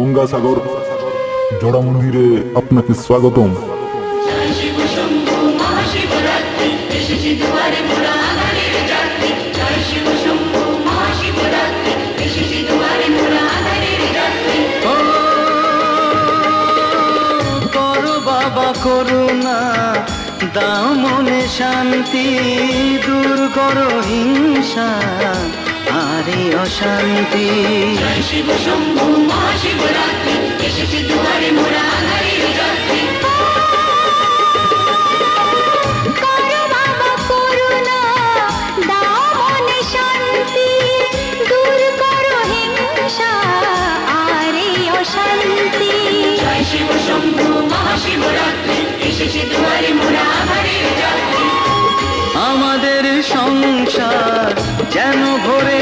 গঙ্গাসাগর। জোড়া মন্দিরে আপনাকে স্বাগতম। করুণা, দাও মনে শান্তি, দূর করো হিংসা, আরে অশান্তি। শিব শম্ভু মা শিব আমাদের সংসার যেন ভরে